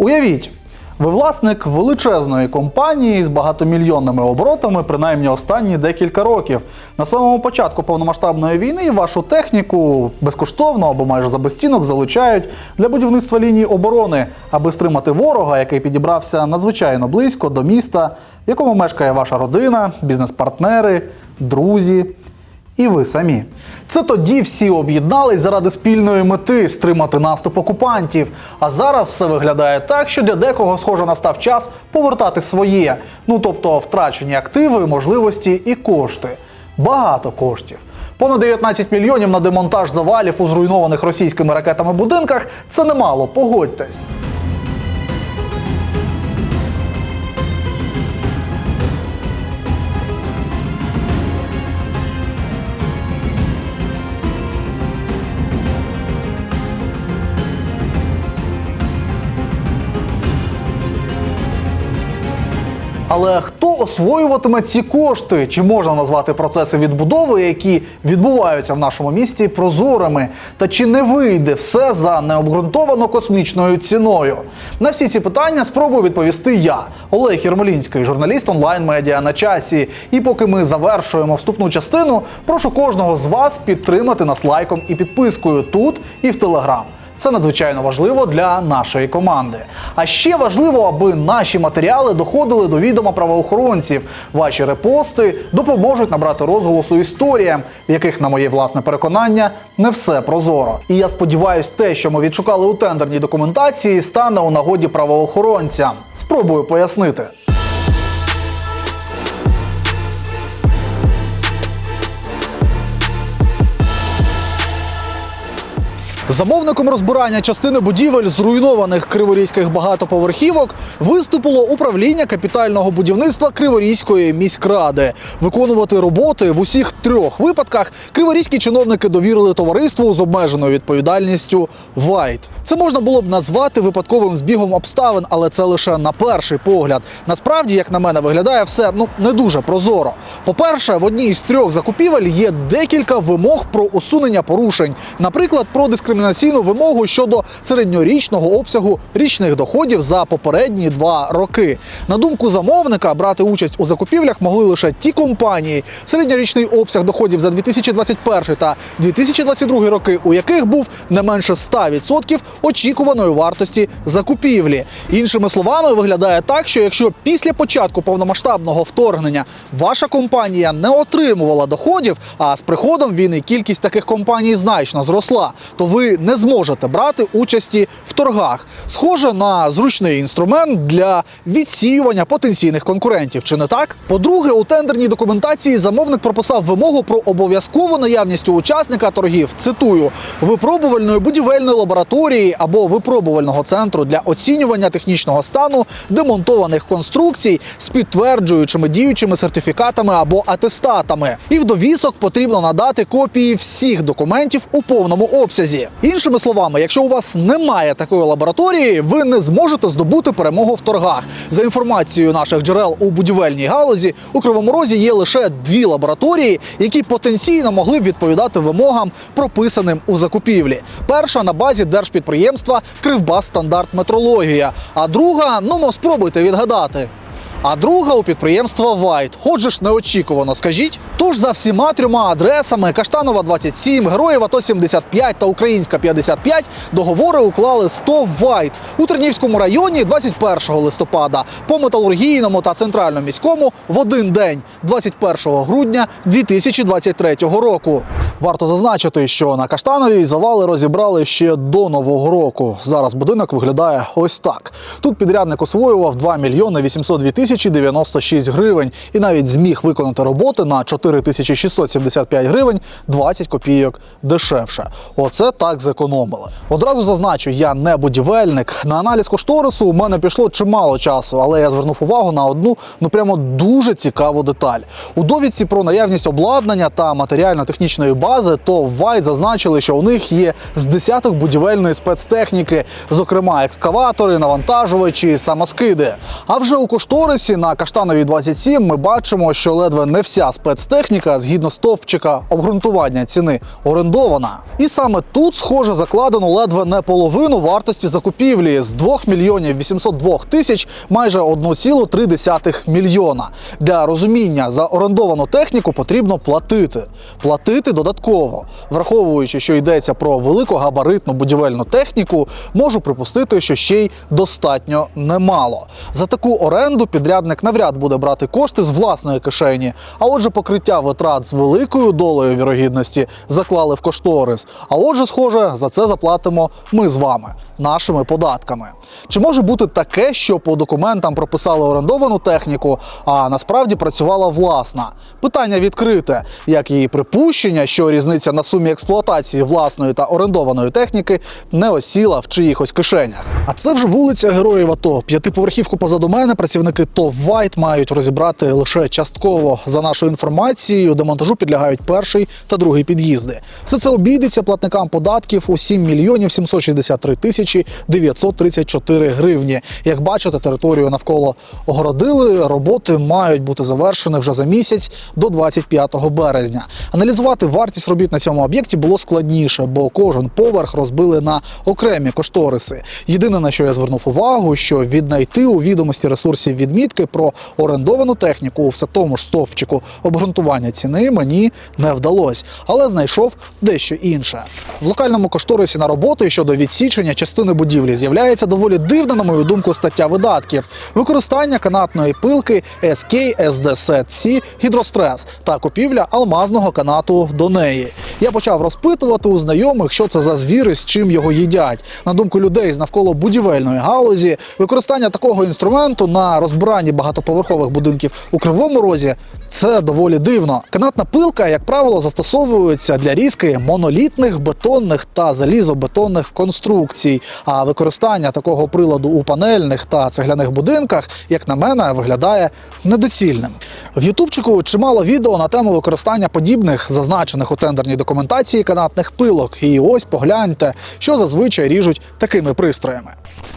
Уявіть, ви власник величезної компанії з багатомільйонними оборотами, принаймні останні декілька років. На самому початку повномасштабної війни вашу техніку безкоштовно або майже за безцінок залучають для будівництва лінії оборони, аби стримати ворога, який підібрався надзвичайно близько до міста, в якому мешкає ваша родина, бізнес-партнери, друзі і ви самі. Це тоді всі об'єднались заради спільної мети стримати наступ окупантів. А зараз все виглядає так, що для декого схоже настав час повертати своє, ну тобто втрачені активи, можливості і кошти. Багато коштів. Понад 19 мільйонів на демонтаж завалів у зруйнованих російськими ракетами будинках це немало, погодьтесь. Але хто освоюватиме ці кошти? Чи можна назвати процеси відбудови, які відбуваються в нашому місті, прозорими? Та чи не вийде все за необґрунтовано космічною ціною? На всі ці питання спробую відповісти я, Олег Єрмолінський, журналіст онлайн-медіа на часі. І поки ми завершуємо вступну частину, прошу кожного з вас підтримати нас лайком і підпискою тут і в Телеграм. Це надзвичайно важливо для нашої команди. А ще важливо, аби наші матеріали доходили до відома правоохоронців. Ваші репости допоможуть набрати розголосу історіям, в яких, на моє власне переконання, не все прозоро. І я сподіваюся, те, що ми відшукали у тендерній документації, стане у нагоді правоохоронцям. Спробую пояснити. Замовником розбирання частини будівель зруйнованих криворізьких багатоповерхівок виступило управління капітального будівництва Криворізької міськради. Виконувати роботи в усіх трьох випадках криворізькі чиновники довірили товариству з обмеженою відповідальністю Вайт. Це можна було б назвати випадковим збігом обставин, але це лише на перший погляд. Насправді, як на мене, виглядає все ну не дуже прозоро. По-перше, в одній з трьох закупівель є декілька вимог про усунення порушень, наприклад, про дискримінаційну вимогу щодо середньорічного обсягу річних доходів за попередні два роки. На думку замовника, брати участь у закупівлях могли лише ті компанії, середньорічний обсяг доходів за 2021 та 2022 роки, у яких був не менше 100% очікуваної вартості закупівлі. Іншими словами, виглядає так, що якщо після початку повномасштабного вторгнення ваша компанія не отримувала доходів, а з приходом війни кількість таких компаній значно зросла, то ви не зможете брати участі в торгах. Схоже на зручний інструмент для відсіювання потенційних конкурентів. Чи не так? По-друге, у тендерній документації замовник прописав вимогу про обов'язкову наявність у учасника торгів. Цитую випробувальної будівельної лабораторії або випробувального центру для оцінювання технічного стану демонтованих конструкцій з підтверджуючими діючими сертифікатами або атестатами. І в довісок потрібно надати копії всіх документів у повному обсязі. Іншими словами, якщо у вас немає такої лабораторії, ви не зможете здобути перемогу в торгах. За інформацією наших джерел у будівельній галузі, у Кривому Розі є лише дві лабораторії, які потенційно могли б відповідати вимогам, прописаним у закупівлі. Перша на базі держпідприємства Кривбас Стандарт Метрологія, а друга, ну спробуйте відгадати. А друга у підприємства Вайт. Отже ж неочікувано, скажіть. Тож за всіма трьома адресами Каштанова 27, Героїв АТО 75 та Українська 55 договори уклали 100 Вайт у Тернівському районі 21 листопада, по металургійному та центральному міському в один день, 21 грудня 2023 року. Варто зазначити, що на Каштановій завали розібрали ще до нового року. Зараз будинок виглядає ось так. Тут підрядник освоював 2 мільйони 802 тисячі 96 гривень і навіть зміг виконати роботи на 4 тисячі 675 гривень 20 копійок дешевше. Оце так зекономили. Одразу зазначу, я не будівельник. На аналіз кошторису у мене пішло чимало часу, але я звернув увагу на одну ну прямо дуже цікаву деталь. У довідці про наявність обладнання та матеріально-технічної бази, то Вайт зазначили, що у них є з десяток будівельної спецтехніки, зокрема екскаватори, навантажувачі, самоскиди. А вже у кошторисі на каштановій 27 ми бачимо, що ледве не вся спецтехніка згідно стовпчика обґрунтування ціни орендована. І саме тут, схоже, закладено ледве не половину вартості закупівлі з 2 мільйонів 802 тисяч майже 1,3 мільйона. Для розуміння за орендовану техніку потрібно платити. Платити додатково. Враховуючи, що йдеться про великогабаритну будівельну техніку, можу припустити, що ще й достатньо немало. За таку оренду підрядник навряд буде брати кошти з власної кишені. А отже, покриття витрат з великою долею вірогідності заклали в кошторис. А отже, схоже, за це заплатимо ми з вами, нашими податками. Чи може бути таке, що по документам прописали орендовану техніку, а насправді працювала власна? Питання відкрите, як і припущення, що різниця на сумі експлуатації власної та орендованої техніки не осіла в чиїхось кишенях. А це вже вулиця Героїв АТО. П'ятиповерхівку позаду мене працівники ТОВ Вайт мають розібрати лише частково. За нашою інформацією, демонтажу підлягають перший та другий під'їзди. Все це обійдеться платникам податків у 7 мільйонів 763 тисячі 934 гривні. Як бачите, територію навколо огородили. Роботи мають бути завершені вже за місяць до 25 березня. Аналізувати вартість робіт на цьому об'єкті було складніше, бо кожен поверх розбили на окремі кошториси. Єдине на що я звернув увагу, що віднайти у відомості ресурсів відмітки про орендовану техніку у все тому ж стовпчику обґрунтування ціни мені не вдалося, але знайшов дещо інше. В локальному кошторисі на роботи щодо відсічення частини будівлі з'являється доволі дивна, на мою думку, стаття видатків: використання канатної пилки SK SDSC гідрострес та купівля алмазного канату до неї. Я почав розпитувати у знайомих, що це за звіри, з чим його їдять. На думку людей з навколо будівельної галузі, використання такого інструменту на розбиранні багатоповерхових будинків у кривому розі це доволі дивно. Канатна пилка, як правило, застосовується для різки монолітних бетонних та залізобетонних конструкцій. А використання такого приладу у панельних та цегляних будинках, як на мене, виглядає недоцільним. В Ютубчику чимало відео на тему використання подібних зазначених у тендерній документації канатних пилок. І ось погляньте, що зазвичай ріжуть такими пристроями.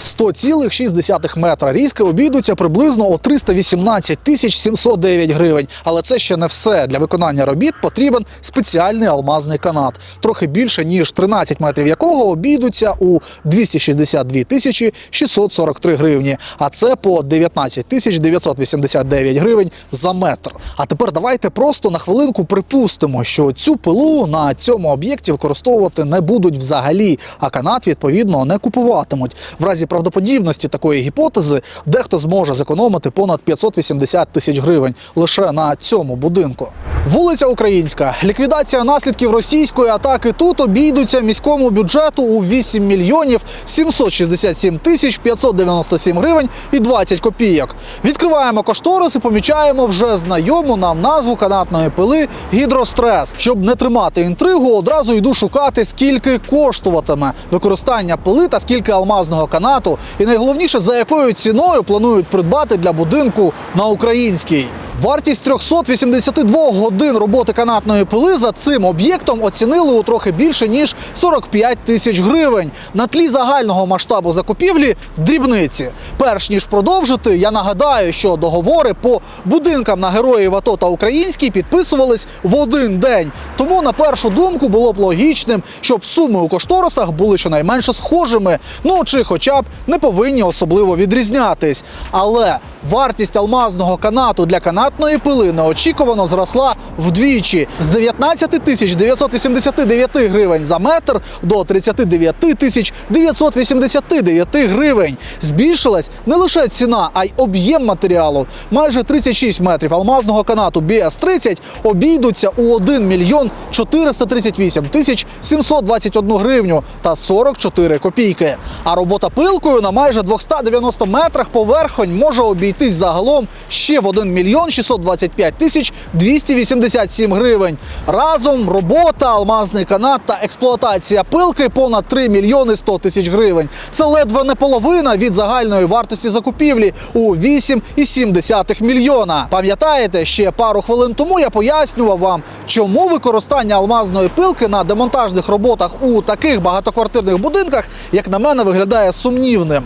100,6 метра різки обійдуться приблизно у 318 тисяч 709 гривень. Але це ще не все. Для виконання робіт потрібен спеціальний алмазний канат, трохи більше ніж 13 метрів якого обійдуться у 262 тисячі 643 гривні. А це по 19 тисяч 989 гривень за метр. А тепер давайте просто на хвилинку припустимо, що цю пилу на цьому об'єкті використовувати не будуть взагалі, а канат відповідно не купуватимуть. В разі правдоподібності такої гіпотези дехто зможе зекономити понад 580 тисяч гривень лише на цьому будинку. Вулиця Українська. Ліквідація наслідків російської атаки тут обійдуться міському бюджету у 8 мільйонів 767 тисяч 597 гривень і 20 копійок. Відкриваємо кошторис і помічаємо вже знайому нам назву канатної пили гідрострес. Щоб не тримати інтригу, одразу йду шукати, скільки коштуватиме використання пили та скільки алмазного канату, і найголовніше за якою ціною планують придбати для будинку на українській. Вартість 382 годин роботи канатної пили за цим об'єктом оцінили у трохи більше ніж 45 тисяч гривень. На тлі загального масштабу закупівлі дрібниці. Перш ніж продовжити, я нагадаю, що договори по будинкам на героїв АТО та українській підписувались в один день. Тому на першу думку було б логічним, щоб суми у кошторисах були щонайменше схожими, ну чи хоча б не повинні особливо відрізнятись. Але вартість алмазного канату для канатної пили неочікувано зросла вдвічі з 19 тисяч 989 гривень за метр до 39 тисяч 989 гривень. Збільшилась не лише ціна, а й об'єм матеріалу. Майже 36 метрів алмазного канату BS-30 обійдуться у 1 мільйон 438 тисяч 721 гривню та 44 копійки. А робота пилкою на майже 290 метрах поверхонь може обійтись загалом ще в 1 мільйон 625 тисяч 287 гривень. Разом робота, алмазний канат та експлуатація пилки понад 3 мільйони 100 тисяч гривень. Це ледве не половина від загальної вартості закупівлі у 8,7 мільйона. Пам'ятаєте, ще пару хвилин тому я пояснював вам, чому використання алмазної пилки на демонтажних роботах у таких багатоквартирних будинках, як на мене, виглядає сумнівним.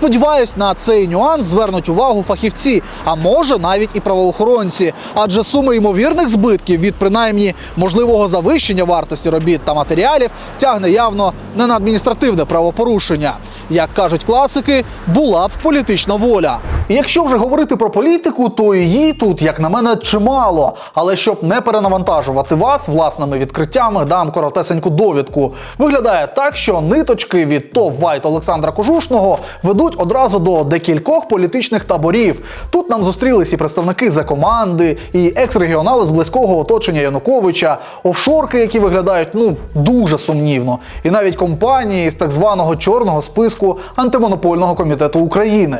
Сподіваюсь, на цей нюанс звернуть увагу фахівці, а може навіть і правоохоронці, адже суми ймовірних збитків від принаймні можливого завищення вартості робіт та матеріалів тягне явно не на адміністративне правопорушення. Як кажуть класики, була б політична воля. Якщо вже говорити про політику, то її тут, як на мене, чимало. Але щоб не перенавантажувати вас власними відкриттями, дам коротесеньку довідку. Виглядає так, що ниточки від ТОВ Вайт Олександра Кожушного ведуть одразу до декількох політичних таборів. Тут нам зустрілись і представники за команди, і екс-регіонали з близького оточення Януковича, офшорки, які виглядають ну дуже сумнівно, і навіть компанії з так званого чорного списку антимонопольного комітету України.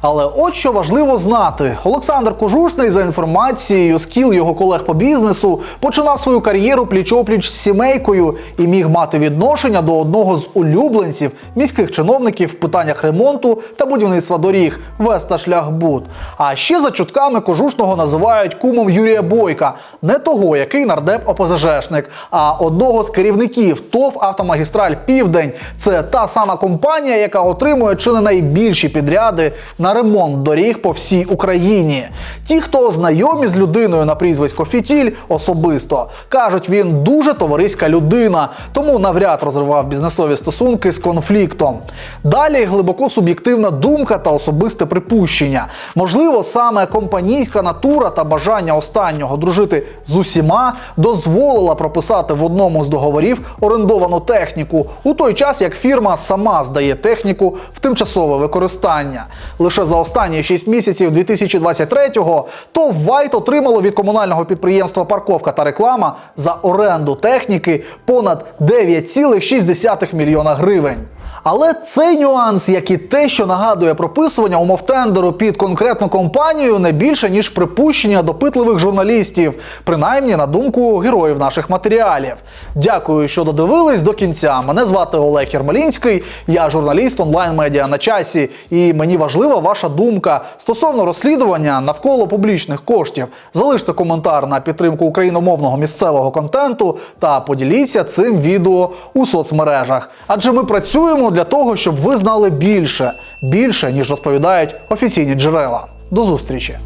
Але от що важливо знати: Олександр Кожушний, за інформацією з кіл його колег по бізнесу, починав свою кар'єру пліч-опліч з сімейкою і міг мати відношення до одного з улюбленців міських чиновників в питаннях ремонту та будівництва доріг Веста Шляхбуд. А ще за чутками Кожушного називають кумом Юрія Бойка, не того, який нардеп ОПЗЖшник, а одного з керівників ТОВ Автомагістраль Південь. Це та сама компанія, яка отримує чи не найбільші підряди на ремонт доріг по всій Україні. Ті, хто знайомі з людиною на прізвисько Фітіль особисто, кажуть, він дуже товариська людина, тому навряд розривав бізнесові стосунки з конфліктом. Далі глибоко суб'єктивна думка та особисте припущення. Можливо, саме компанійська натура та бажання останнього дружити з усіма дозволила прописати в одному з договорів орендовану техніку у той час, як фірма сама здає техніку в тимчасове використання. Лише за останні 6 місяців 2023-го то Вайт отримало від комунального підприємства Парковка та реклама за оренду техніки понад 9,6 мільйона гривень. Але цей нюанс, як і те, що нагадує прописування умов тендеру під конкретну компанію, не більше ніж припущення допитливих журналістів, принаймні на думку героїв наших матеріалів. Дякую, що додивились до кінця. Мене звати Олег Єрмолінський, я журналіст онлайн-медіа на часі, і мені важлива ваша думка стосовно розслідування навколо публічних коштів. Залиште коментар на підтримку україномовного місцевого контенту та поділіться цим відео у соцмережах. Адже ми працюємо для того, щоб ви знали більше, більше ніж розповідають офіційні джерела. До зустрічі!